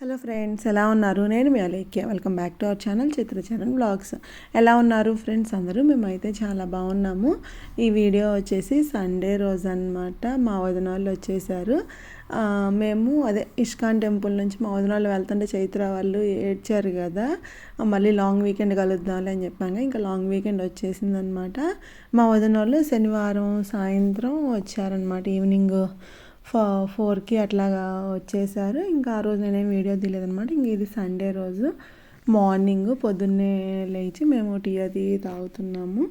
Hello friends ఎలా ఉన్నారు? నేను మీ Alekhya. Welcome back to our channel Chitra channel blogs ఎలా ఉన్నారు ఫ్రెండ్స్ అందరూ? మేమైతే చాలా బాగున్నాము. ఈ వీడియో వచ్చేసి సండే రోజు అనమాట మా వదిన వాళ్ళు వచ్చేసారు. మేము అదే ఇష్కాన్ టెంపుల్ నుంచి మా వదిన వాళ్ళు వెళ్తుంటే చైత్ర వాళ్ళు ఏడ్చారు కదా మళ్ళీ లాంగ్ వీకెండ్ కలుద్దాంలే అని చెప్పాను. ఇంకా లాంగ్ వీకెండ్ వచ్చేసిందనమాట మా వదిన వాళ్ళు శనివారం సాయంత్రం వచ్చారనమాట ఈవినింగ్. ఫో ఫోర్కి అట్లాగా వచ్చేసారు. ఇంకా ఆ రోజు నేనేం వీడియో తీయలేదనమాట ఇంక ఇది సండే రోజు మార్నింగ్ పొద్దున్నే లేచి మేము టీ అది తాగుతున్నాము.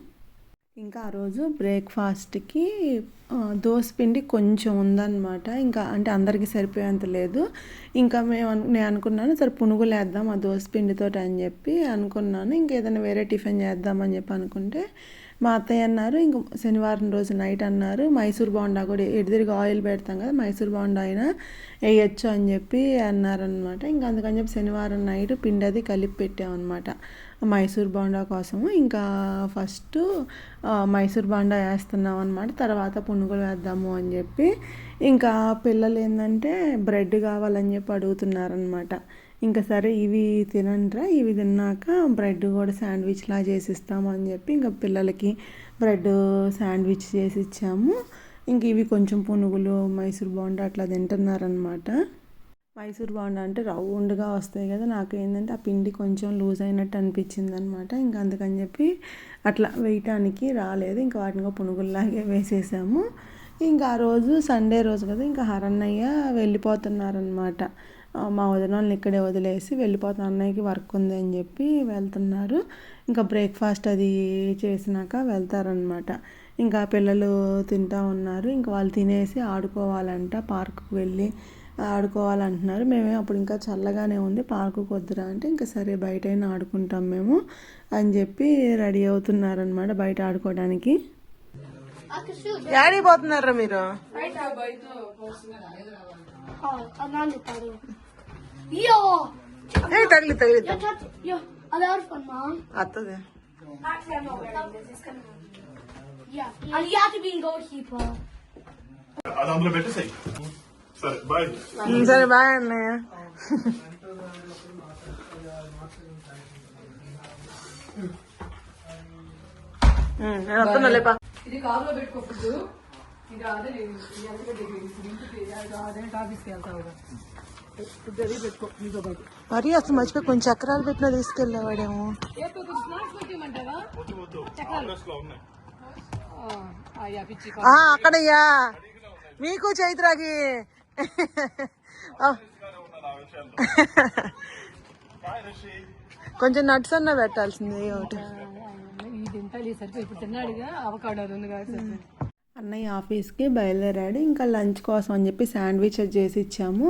ఇంకా ఆ రోజు బ్రేక్ఫాస్ట్కి దోశ పిండి కొంచెం ఉందన్నమాట. ఇంకా అంటే అందరికీ సరిపోయేంత లేదు. ఇంకా మేము నేను అనుకున్నాను సరే పునుగులు వేద్దాం ఆ దోశ పిండితో అని చెప్పి అనుకున్నాను. ఇంకా ఏదైనా వేరే టిఫిన్ చేద్దామని చెప్పి అనుకుంటే మా అత్తయ్య అన్నారు ఇంక శనివారం రోజు నైట్ అన్నారు మైసూర్ బాండా కూడా ఎదురుగా ఆయిల్ పెడతాం కదా మైసూర్ బాండా అయినా వేయచ్చు అని చెప్పి అన్నారనమాట ఇంకా అందుకని చెప్పి శనివారం నైట్ పిండి అది కలిపి పెట్టామన్నమాట. మైసూర్ బోండా కోసము. ఇంకా ఫస్ట్ మైసూర్ బోండా వేస్తున్నాం అనమాట తర్వాత పునుగులు వేద్దాము అని చెప్పి. ఇంకా పిల్లలు ఏంటంటే బ్రెడ్ కావాలని చెప్పి అడుగుతున్నారనమాట ఇంకా సరే ఇవి తినండిరా ఇవి తిన్నాక బ్రెడ్ కూడా శాండ్విచ్లా చేసిస్తాము అని చెప్పి ఇంకా పిల్లలకి బ్రెడ్ శాండ్విచ్ చేసి ఇచ్చాము. ఇంక ఇవి కొంచెం పునుగులు మైసూర్ బోండా అట్లా తింటున్నారనమాట మైసూర్ బోండా అంటే రౌండ్గా వస్తాయి కదా నాకు ఏంటంటే ఆ పిండి కొంచెం లూజ్ అయినట్టు అనిపించింది అనమాట ఇంకా అందుకని చెప్పి అట్లా వేయటానికి రాలేదు. ఇంకా వాటిని పునుగుల్లాగే వేసేసాము. ఇంకా ఆ రోజు సండే రోజు కదా ఇంకా హరన్నయ్య వెళ్ళిపోతున్నారనమాట మా వదిన వాళ్ళని ఇక్కడే వదిలేసి వెళ్ళిపోతున్న అన్నయ్యకి వర్క్ ఉంది అని చెప్పి వెళ్తున్నారు. ఇంకా బ్రేక్ఫాస్ట్ అది చేసినాక వెళ్తారనమాట ఇంకా పిల్లలు తింటా ఉన్నారు. ఇంకా వాళ్ళు తినేసి ఆడుకోవాలంట పార్కుకు వెళ్ళి ఆడుకోవాలంటున్నారు. మేమే అప్పుడు ఇంకా చల్లగానే ఉంది. పార్కుకు వద్దురా అంటే ఇంకా సరే బయటైనా ఆడుకుంటాం మేము అని చెప్పి రెడీ అవుతున్నారనమాట బయట ఆడుకోవడానికి. యాడికి పోతున్నారా మీరు? తగిలి తగిలి. అత్తది. అది అందులో పెట్టేసాయి. సరే బాయ్ సరే బాయ్ అన్నయ్య ఉమ్, నేను వస్తున్నా లేపా. ఇది కారులో పెట్టుకో ఫుడ్ ఇంకా అదే నేను ఇది ఎంత పెట్టి ఇంటికి అదే ఆఫీస్కి వెళ్తావు ఫుడ్ అది పెట్టుకో నీతో పాటు. మరి అసలు మర్చిపోయి కొంచెం చక్రాలు పెట్టినా తీసుకెళ్ళేవాడేమో. ఏ కొంచెం స్నాక్స్ పెట్టిమంటావా లో ఉన్నాయి. అయ్యా పిచ్చి ఆ, అక్కడయ్యా. మీకు చైత్రాకి ఆ, కొంచెం నట్స్ అన్న పెట్టాల్సింది ఒకటి. ఇది తింటాలి సరిపోయి ఇప్పుడు తిన్నాడుగా అవకాడో ఉంది అన్నయ్య ఆఫీస్కి బయలుదేరాడు. ఇంకా లంచ్ కోసం అని చెప్పి శాండ్విచ్ చేసి ఇచ్చాము.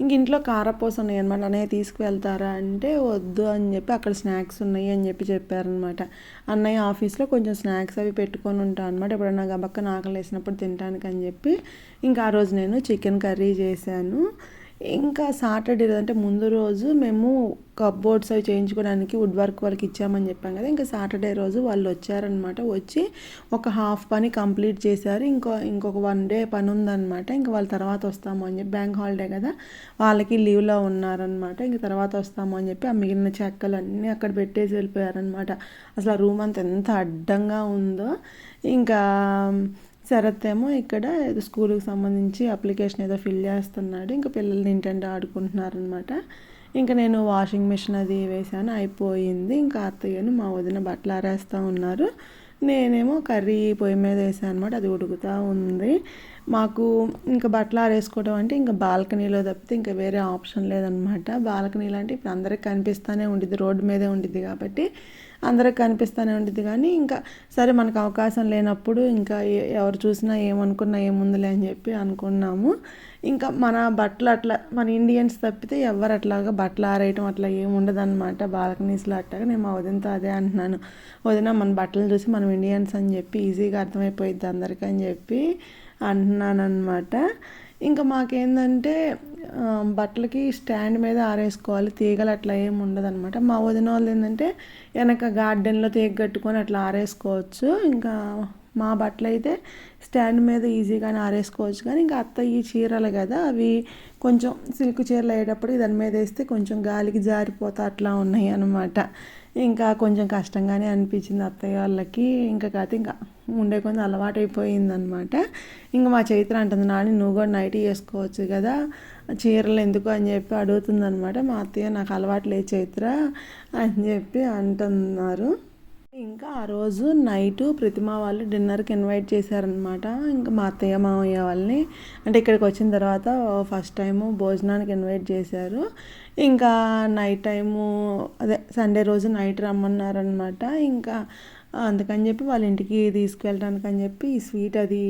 ఇంక ఇంట్లో కారపూస ఉన్నాయి అనమాట అన్నయ్య తీసుకువెళ్తారా? అంటే వద్దు అని చెప్పి అక్కడ స్నాక్స్ ఉన్నాయి అని చెప్పి చెప్పారనమాట అన్నయ్య ఆఫీస్లో కొంచెం స్నాక్స్ అవి పెట్టుకొని ఉంటాను అనమాట ఎప్పుడన్నా గబక్క ఆకలి వేసినప్పుడు తినడానికి అని చెప్పి ఇంకా ఆ రోజు నేను చికెన్ కర్రీ చేశాను. ఇంకా సాటర్డే అంటే ముందు రోజు మేము కప్బోర్డ్స్ అవి చేయించుకోవడానికి వుడ్ వర్క్ వాళ్ళకి ఇచ్చామని చెప్పాం కదా. ఇంకా సాటర్డే రోజు వాళ్ళు వచ్చారనమాట వచ్చి ఒక హాఫ్ పని కంప్లీట్ చేశారు. ఇంకో ఇంకొక వన్ డే పని ఉందన్నమాట. ఇంకా వాళ్ళ తర్వాత వస్తాము అని చెప్పి బ్యాంక్ హాలిడే కదా. వాళ్ళకి లీవ్లో ఉన్నారనమాట ఇంక తర్వాత వస్తాము అని చెప్పి ఆ మిగిలిన చెక్కలు అన్నీ అక్కడ పెట్టేసి వెళ్ళిపోయారనమాట అసలు ఆ రూమ్ అంత ఎంత అడ్డంగా ఉందో. ఇంకా శరత్ ఏమో ఇక్కడ ఏదో స్కూల్కి సంబంధించి అప్లికేషన్ ఏదో ఫిల్ చేస్తున్నాడు. ఇంకా పిల్లలు నింటంటే ఆడుకుంటున్నారనమాట ఇంకా నేను వాషింగ్ మిషన్ అది వేసాను అయిపోయింది. ఇంకా అత్తయ్యను మా వదిన బట్టలు ఆరేస్తూ ఉన్నారు. నేనేమో కర్రీ పొయ్యి మీద వేసాను అనమాట అది ఉడుకుతూ ఉంది. మాకు ఇంకా బట్టలు ఆరేసుకోవడం అంటే ఇంకా బాల్కనీలో తప్పితే ఇంకా వేరే ఆప్షన్ లేదనమాట బాల్కనీలో అంటే ఇప్పుడు అందరికి కనిపిస్తూనే ఉండిద్ది రోడ్డు మీదే ఉండిద్ది కాబట్టి అందరికి కనిపిస్తూనే ఉంటుంది కానీ ఇంకా సరే మనకు అవకాశం లేనప్పుడు ఇంకా ఎవరు చూసినా ఏమనుకున్నా ఏముందిలే అని చెప్పి అనుకున్నాము. ఇంకా మన బట్టలు అట్లా మన ఇండియన్స్ తప్పితే ఎవరు అట్లాగా బట్టలు ఆరేయటం అట్లా ఏముండదు అనమాట బాల్కనీస్లో అట్లాగా నేను మా వదినతో అదే అంటున్నాను. వదిన మన బట్టలు చూసి మనం ఇండియన్స్ అని చెప్పి ఈజీగా అర్థమైపోయిద్ది అందరికీ అని చెప్పి అంటున్నాను ఇంకా మాకేందంటే బట్టలకి స్టాండ్ మీద ఆరేసుకోవాలి. తీగలు అట్లా ఏమి ఉండదన్నమాట. మా వదిన వాళ్ళు ఏంటంటే వెనక గార్డెన్లో తీగ కట్టుకొని అట్లా ఆరేసుకోవచ్చు. ఇంకా మా బట్టలు అయితే స్టాండ్ మీద ఈజీగానే ఆరేసుకోవచ్చు. కానీ ఇంకా అత్త ఈ చీరలు కదా అవి కొంచెం సిల్క్ చీరలు అయ్యేటప్పుడు దాని మీద వేస్తే కొంచెం గాలికి జారిపోతా అట్లా ఉన్నాయి అనమాట ఇంకా కొంచెం కష్టంగానే అనిపించింది అత్తయ్య వాళ్ళకి. ఇంకా కాదు ఇంకా ఉండే కొంచెం అలవాటు అయిపోయింది అనమాట ఇంకా మా చైత్ర అంటుంది నాని నువ్వు కూడా నైట్ వేసుకోవచ్చు కదా చీరలు ఎందుకు? అని చెప్పి అడుగుతుంది అనమాట మా అత్తయ్య నాకు అలవాటు లేదు చైత్ర అని చెప్పి అంటున్నారు. ఇంకా ఆ రోజు నైట్ ప్రతిమ వాళ్ళు డిన్నర్కి ఇన్వైట్ చేశారనమాట ఇంకా మా అత్తయ్య మామయ్య వాళ్ళని. అంటే ఇక్కడికి వచ్చిన తర్వాత ఫస్ట్ టైము భోజనానికి ఇన్వైట్ చేశారు. ఇంకా నైట్ టైము అదే సండే రోజు నైట్ రమ్మన్నారనమాట ఇంకా అందుకని చెప్పి వాళ్ళ ఇంటికి తీసుకెళ్ళడానికి అని చెప్పి ఈ స్వీట్ అది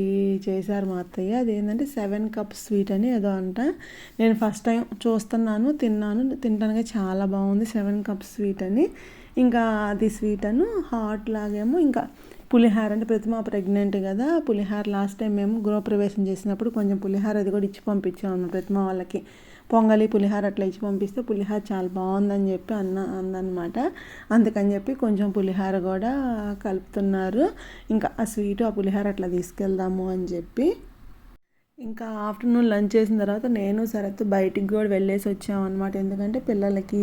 చేశారు మా అత్తయ్య. అదేంటంటే సెవెన్ కప్ స్వీట్ అని ఏదో అంట. నేను ఫస్ట్ టైం చూస్తున్నాను తిన్నాను. తినడానికి చాలా బాగుంది సెవెన్ కప్ స్వీట్ అని. ఇంకా అది స్వీట్ అను హాట్ లాగేమో ఇంకా పులిహార అంటే ప్రతిమ ప్రెగ్నెంట్ కదా పులిహార లాస్ట్ టైం మేము గృహప్రవేశం చేసినప్పుడు కొంచెం పులిహార అది కూడా ఇచ్చి పంపించాము ప్రతిమ వాళ్ళకి. పొంగలి పులిహార అట్లా ఇచ్చి పంపిస్తే పులిహార చాలా బాగుందని చెప్పి అన్న అందనమాట అందుకని చెప్పి కొంచెం పులిహార కూడా కలుపుతున్నారు. ఇంకా ఆ స్వీట్ ఆ పులిహార అట్లా తీసుకెళ్దాము అని చెప్పి. ఇంకా ఆఫ్టర్నూన్ లంచ్ చేసిన తర్వాత నేను సరత్ బయటికి కూడా వెళ్ళేసి వచ్చామన్నమాట. ఎందుకంటే పిల్లలకి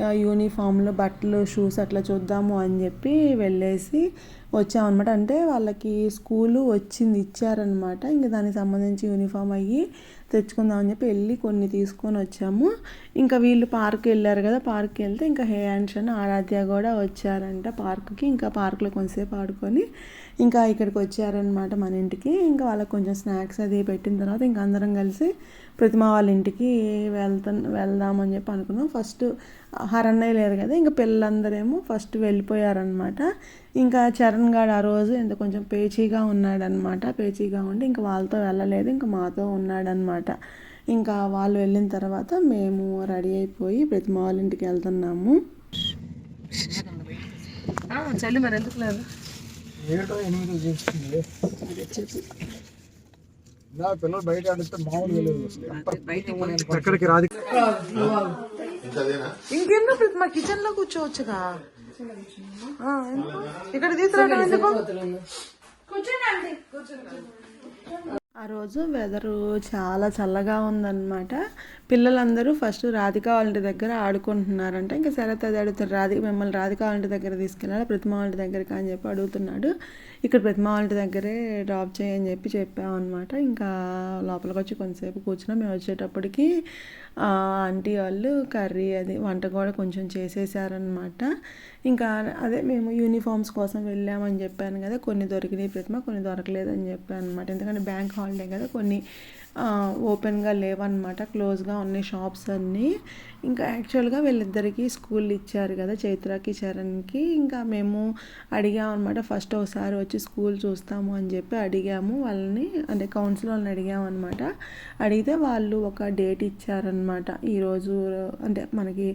యూనిఫామ్లు బట్టలు షూస్ అట్లా చూద్దాము అని చెప్పి వెళ్ళేసి వచ్చామన్నమాట. అంటే వాళ్ళకి స్కూలు వచ్చింది ఇచ్చారనమాట ఇంకా దానికి సంబంధించి యూనిఫామ్ అయ్యి తెచ్చుకుందామని చెప్పి వెళ్ళి కొన్ని తీసుకొని వచ్చాము. ఇంకా వీళ్ళు పార్క్ వెళ్ళారు కదా పార్క్కి వెళ్తే ఇంకా హే అండ్ ఆరాధ్య కూడా వచ్చారంట పార్క్కి ఇంకా పార్క్లో కొంతసేపు ఆడుకొని ఇంకా ఇక్కడికి వచ్చారనమాట మన ఇంటికి. ఇంకా వాళ్ళకి కొంచెం స్నాక్స్ అది పెట్టిన తర్వాత ఇంకా అందరం కలిసి ప్రతిమ వాళ్ళ ఇంటికి వెళ్తా వెళ్దామని చెప్పి అనుకున్నాం. ఫస్ట్ హరన్నయ్య లేరు కదా. ఇంకా పిల్లలందరేమో ఫస్ట్ వెళ్ళిపోయారనమాట. ఇంకా చరణ్ గారు ఆ రోజు ఇంత కొంచెం పేచీగా ఉన్నాడనమాట. పేచీగా ఉండి ఇంకా వాళ్ళతో వెళ్ళలేదు. ఇంకా మాతో ఉన్నాడనమాట. ఇంకా వాళ్ళు వెళ్ళిన తర్వాత మేము రెడీ అయిపోయి ప్రతిమ వాళ్ళ ఇంటికి వెళ్తున్నాము. చల్లి మరి ఎందుకు లేదు? ఎనిమిది చూస్తుంది? పిల్లలు బయట ఆడిస్తే మామూలుగా లేదు. ఎక్కడికి రాదు. ఇంకెందుకు ప్రతిమ కిచెన్లో కూర్చోవచ్చుగా. ఆ, ఎందుకు? ఇక్కడ తీసుకురావడం ఎందుకు? ఆ రోజు వెదరు చాలా చల్లగా ఉందన్నమాట. పిల్లలందరూ ఫస్ట్ రాధిక వాళ్ళ ఇంటి దగ్గర ఆడుకుంటున్నారంట. ఇంకా శరత్ అది అడుగుతారు రాధిక మిమ్మల్ని రాధిక వాళ్ళ ఇంటి దగ్గర తీసుకెళ్ళాలి? ప్రతిమ వాళ్ళ దగ్గరికి? అని చెప్పి అడుగుతున్నాడు. ఇక్కడ ప్రతిమ వాళ్ళ దగ్గరే డ్రాప్ చేయని చెప్పి చెప్పామన్నమాట ఇంకా లోపలికి వచ్చి కొంతసేపు కూర్చున్నాం. మేము వచ్చేటప్పటికి ఆంటీ వాళ్ళు కర్రీ అది వంట కూడా కొంచెం చేసేసారనమాట ఇంకా అదే మేము యూనిఫామ్స్ కోసం వెళ్ళామని చెప్పాను కదా. కొన్ని దొరికినాయి ప్రతిమ కొన్ని దొరకలేదని చెప్పాను అనమాట ఎందుకంటే బ్యాంక్ హాలిడే కదా. కొన్ని ఓపెన్గా లేవన్నమాట. క్లోజ్గా ఉన్నాయి షాప్స్ అన్నీ. ఇంకా యాక్చువల్గా వీళ్ళిద్దరికీ స్కూల్ ఇచ్చారు కదా చైత్రకి చరణ్కి. ఇంకా మేము అడిగామన్నమాట ఫస్ట్ ఒకసారి వచ్చి స్కూల్ చూస్తాము అని చెప్పి అడిగాము. వాళ్ళని అంటే కౌన్సిల్ వాళ్ళని అడిగాము అనమాట అడిగితే వాళ్ళు ఒక డేట్ ఇచ్చారనమాట ఈరోజు అంటే మనకి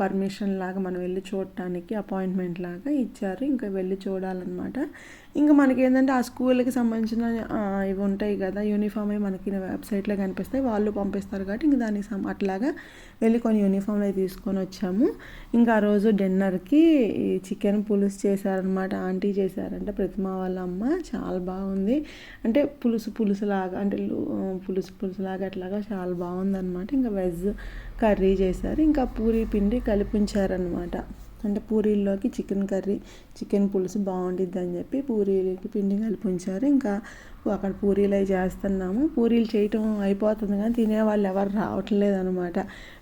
పర్మిషన్ లాగా మనం వెళ్ళి చూడటానికి అపాయింట్మెంట్ లాగా ఇచ్చారు. ఇంకా వెళ్ళి చూడాలన్నమాట. ఇంకా మనకి ఏంటంటే ఆ స్కూల్కి సంబంధించిన ఇవి ఉంటాయి కదా యూనిఫామ్ అవి మనకి వెబ్సైట్లో కనిపిస్తాయి. వాళ్ళు పంపిస్తారు కాబట్టి ఇంకా దానికి అట్లాగా వెళ్ళి కొన్ని యూనిఫామ్లు అవి తీసుకొని వచ్చాము. ఇంకా ఆ రోజు డిన్నర్కి ఈ చికెన్ పులుసు చేశారనమాట ఆంటీ చేశారంట ప్రతిమ వాళ్ళ అమ్మ. చాలా బాగుంది. అంటే పులుసు పులుసు లాగా అంటే పులుసు పులుసు లాగా అట్లాగా చాలా బాగుందనమాట ఇంకా వెజ్ కర్రీ చేశారు. ఇంకా పూరి పిండి కలిపించారనమాట అంటే పూరీల్లోకి చికెన్ కర్రీ చికెన్ పులుసు బాగుండిద్ది అని చెప్పి పూరీలకి పిండి కలిపి ఉంచారు ఇంకా అక్కడ పూరీలు అవి చేస్తున్నాము. పూరీలు చేయటం అయిపోతుంది కానీ తినేవాళ్ళు ఎవరు రావట్లేదు అనమాట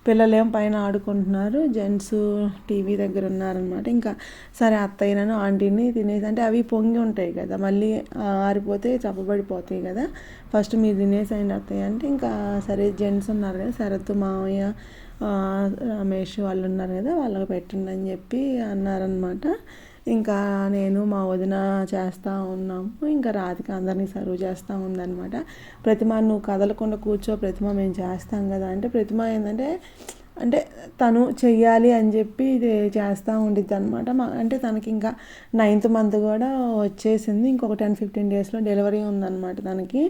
పిల్లలేం పైన ఆడుకుంటున్నారు? జెంట్స్ టీవీ దగ్గర ఉన్నారనమాట ఇంకా సరే అత్తయ్యనను ఆంటీని తినేసి అంటే అవి పొంగి ఉంటాయి కదా మళ్ళీ ఆరిపోతే చప్పబడిపోతాయి కదా. ఫస్ట్ మీరు తినేసేయండి అత్తయ్య అంటే ఇంకా సరే జెంట్స్ ఉన్నారు కదా శరత్ మామయ్య రమేష్ వాళ్ళు ఉన్నారు కదా వాళ్ళకి పెట్టండి అని చెప్పి అన్నారనమాట ఇంకా నేను మా వదిన చేస్తూ ఉన్నాము ఇంకా రాధిక అందరినీ సర్వ్ చేస్తూ ఉందన్నమాట. ప్రతిమ నువ్వు కదలకుండా కూర్చో ప్రతిమ మేము చేస్తాం కదా. అంటే ప్రతిమ ఏంటంటే అంటే తను చెయ్యాలి అని చెప్పి ఇది చేస్తూ ఉండిద్ది అనమాట అంటే తనకి ఇంకా నైన్త్ మంత్ కూడా వచ్చేసింది. ఇంకొక టెన్ ఫిఫ్టీన్ డేస్లో డెలివరీ ఉందన్నమాట తనకి.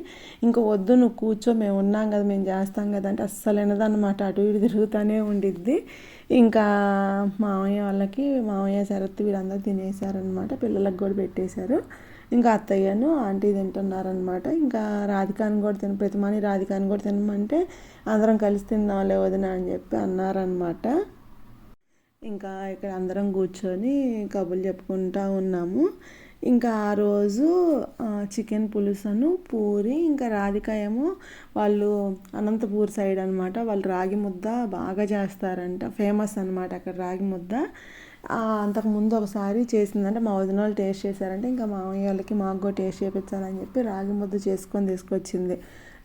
ఇంకా వద్దు నువ్వు కూర్చో మేము ఉన్నాం కదా మేము చేస్తాం కదా అంటే అస్సలు వినదన్నమాట. అటు ఇటు తిరుగుతూనే ఉండిద్ది. ఇంకా మామయ్య వాళ్ళకి మామయ్య శరత్ వీళ్ళందరూ తినేసారనమాట పిల్లలకు కూడా పెట్టేశారు. ఇంకా అత్తయ్యను ఆంటీ తింటున్నారనమాట ఇంకా రాధికాని కూడా తిన ప్రతిమాని రాధికాని కూడా తినమంటే అందరం కలిసి తిందాంలే వదిన అని చెప్పి అన్నారనమాట ఇంకా ఇక్కడ అందరం కూర్చొని కబుర్లు చెప్పుకుంటా ఉన్నాము. ఇంకా ఆ రోజు చికెన్ పులుసును పూరి ఇంకా రాధిక ఏమో వాళ్ళు అనంతపూర్ సైడ్ అనమాట వాళ్ళు రాగి ముద్ద బాగా చేస్తారంట. ఫేమస్ అనమాట అక్కడ రాగి ముద్ద. అంతకుముందు ఒకసారి చేసిందంటే మా వదిన వాళ్ళు టేస్ట్ చేశారంటే ఇంకా మామయ్య వాళ్ళకి మాకు కూడా టేస్ట్ చేయించాలని చెప్పి రాగి ముద్ద చేసుకొని తీసుకొచ్చింది.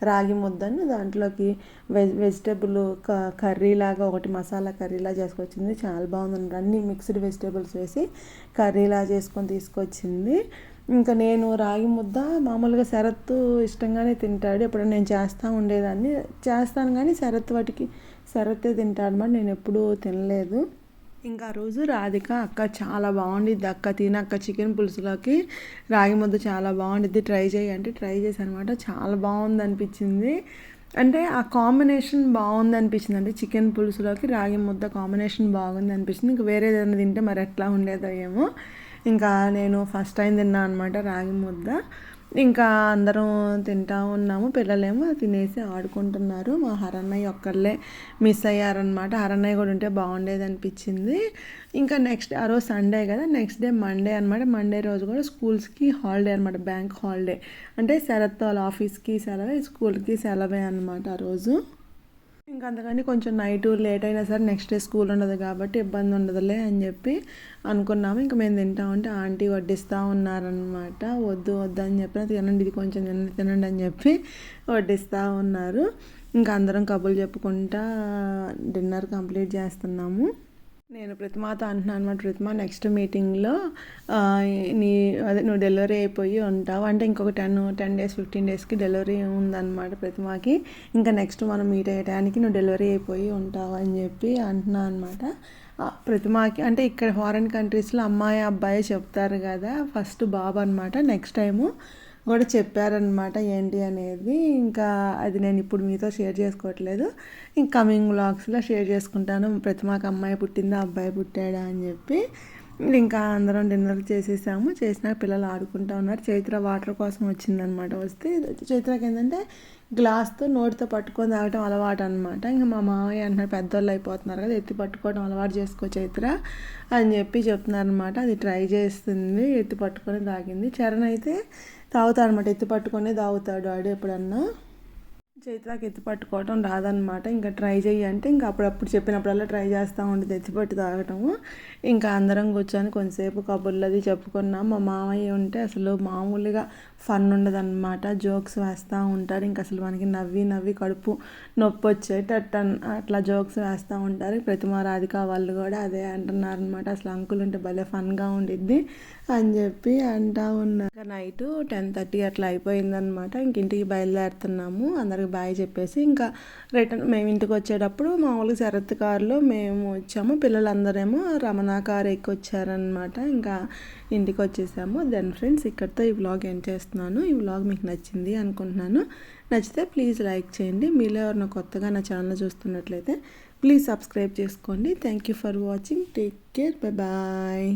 రాగి ముద్దను దాంట్లోకి వెజ్ వెజిటేబుల్ క కర్రీ లాగా ఒకటి మసాలా కర్రీలా చేసుకొచ్చింది. చాలా బాగుంది అన్ని మిక్స్డ్ వెజిటేబుల్స్ వేసి కర్రీలా చేసుకొని తీసుకొచ్చింది. ఇంకా నేను రాగి ముద్ద మామూలుగా శరత్తు ఇష్టంగానే తింటాడు. ఎప్పుడు నేను చేస్తూ ఉండేదాన్ని. చేస్తాను కానీ శరత్ వాటికి శరత్తే తింటాడు అనమాట నేను ఎప్పుడూ తినలేదు. ఇంకా రోజు రాధిక అక్క చాలా బాగుండిద్ది. అక్క తినక్క చికెన్ పులుసులోకి రాగి ముద్ద చాలా బాగుండిద్ది. ట్రై చేయి అంటే ట్రై చేశాను అనమాట చాలా బాగుంది అనిపించింది అంటే ఆ కాంబినేషన్ బాగుంది అనిపించింది అంటే చికెన్ పులుసులోకి రాగి ముద్ద కాంబినేషన్ బాగుంది అనిపించింది ఇంకా వేరే ఏదైనా తింటే మరి ఎట్లా ఉండేదో ఏమో. ఇంకా నేను ఫస్ట్ టైం తిన్నా అనమాట రాగి ముద్ద. ఇంకా అందరం తింటా ఉన్నాము పిల్లలేమో తినేసి ఆడుకుంటున్నారు. మా హరన్నయ్య ఒక్కళ్ళే మిస్ అయ్యారనమాట హరన్నయ్య కూడా ఉంటే బాగుండేది అనిపించింది. ఇంకా నెక్స్ట్ ఆ రోజు సండే కదా నెక్స్ట్ డే మండే అనమాట మండే రోజు కూడా స్కూల్స్కి హాలిడే అనమాట బ్యాంక్ హాలిడే. అంటే శరత్ వాళ్ళ ఆఫీస్కి సెలవే స్కూల్కి సెలవే అనమాట ఆ రోజు. ఇంకా అందుకని కొంచెం నైట్ లేట్ అయినా సరే నెక్స్ట్ డే స్కూల్ ఉండదు కాబట్టి ఇబ్బంది ఉండదులే అని చెప్పి అనుకున్నాము. ఇంకా మేము తింటామంటే ఆంటీ వడ్డిస్తూ ఉన్నారనమాట వద్దు వద్దు అని చెప్పిన తినండి ఇది కొంచెం తినండి తినండి అని చెప్పి వడ్డిస్తూ ఉన్నారు. ఇంకా అందరం కబుర్లు చెప్పుకుంటా డిన్నర్ కంప్లీట్ చేస్తున్నాము. నేను ప్రతిమాతో అంటున్నాను అనమాట ప్రతిమ నెక్స్ట్ మీటింగ్లో నీ అదే నువ్వు డెలివరీ అయిపోయి ఉంటావు. అంటే ఇంకొక టెన్ టెన్ డేస్ ఫిఫ్టీన్ డేస్కి డెలివరీ ఉందన్నమాట ప్రతిమాకి. ఇంకా నెక్స్ట్ మనం మీట్ అయ్యడానికి నువ్వు డెలివరీ అయిపోయి ఉంటావు అని చెప్పి అంటున్నాను అనమాట ప్రతిమాకి అంటే ఇక్కడ ఫారిన్ కంట్రీస్లో అమ్మాయి అబ్బాయి చెప్తారు కదా ఫస్ట్ బాబు అనమాట నెక్స్ట్ టైము కూడా చెప్పారనమాట ఏంటి అనేది. ఇంకా అది నేను ఇప్పుడు మీతో షేర్ చేసుకోవట్లేదు. ఇంక కమింగ్ వ్లాగ్స్లో షేర్ చేసుకుంటాను. ప్రతిమాకు అమ్మాయి పుట్టిందా అబ్బాయి పుట్టాడా అని చెప్పి. ఇంకా అందరం డిన్నర్ చేసేసాము. చేసినాక పిల్లలు ఆడుకుంటా ఉన్నారు. చైత్ర వాటర్ కోసం వచ్చిందనమాట వస్తే. చైత్రకి ఏంటంటే గ్లాస్తో నోటితో పట్టుకొని తాగటం అలవాటు అనమాట ఇంకా మా మామయ్య అంటున్నారు పెద్దోళ్ళు అయిపోతున్నారు కదా ఎత్తి పట్టుకోవడం అలవాటు చేసుకో చైత్ర అని చెప్పి చెప్తున్నారు అనమాట అది ట్రై చేస్తుంది. ఎత్తి పట్టుకొని తాగింది. చరణ్ అయితే తాగుతాడు అనమాట ఎత్తి పట్టుకొని తాగుతాడు డాడీ ఎప్పుడన్నా. చైత్రాకి ఎత్తి పట్టుకోవటం రాదనమాట ఇంకా ట్రై చెయ్యి అంటే ఇంకా అప్పుడప్పుడు చెప్పినప్పుడల్లా ట్రై చేస్తూ ఉంటుంది ఎత్తిపట్టు తాగటము. ఇంకా అందరం కూర్చొని కొంతసేపు కబుర్లు అది చెప్పుకున్నాం. మా మామయ్య ఉంటే అసలు మామూలుగా ఫన్ ఉండదన్నమాట. జోక్స్ వేస్తూ ఉంటారు. ఇంకా అసలు మనకి నవ్వి నవ్వి కడుపు నొప్పి వచ్చేటట్టు అట్లా జోక్స్ వేస్తూ ఉంటారు. ప్రతిమ రాధిక వాళ్ళు కూడా అదే అంటున్నారు అనమాట అసలు అంకుల్ ఉంటే భలే ఫన్గా ఉండిద్ది. అని చెప్పి అంటా ఉన్నా ఇంకా నైట్ టెన్ థర్టీ అట్లా అయిపోయిందనమాట ఇంక ఇంటికి బయలుదేరుతున్నాము. అందరికి బాయ్ చెప్పేసి ఇంకా రిటర్న్ మేము ఇంటికి వచ్చేటప్పుడు మామూలుగా శరత్ కారులో మేము వచ్చాము. పిల్లలందరేమో రమణ కారు ఎక్కి వచ్చారనమాట ఇంకా ఇంటికి వచ్చేసాము. దెన్ ఫ్రెండ్స్ ఇక్కడితో ఈ వ్లాగ్ ఎండ్ చేస్తున్నాను. ఈ వ్లాగ్ మీకు నచ్చింది అనుకుంటున్నాను. నచ్చితే ప్లీజ్ లైక్ చేయండి. మీలో ఎవరైనా కొత్తగా నా ఛానల్ చూస్తున్నట్లయితే ప్లీజ్ సబ్స్క్రైబ్ చేసుకోండి. Thank you for watching take care bye bye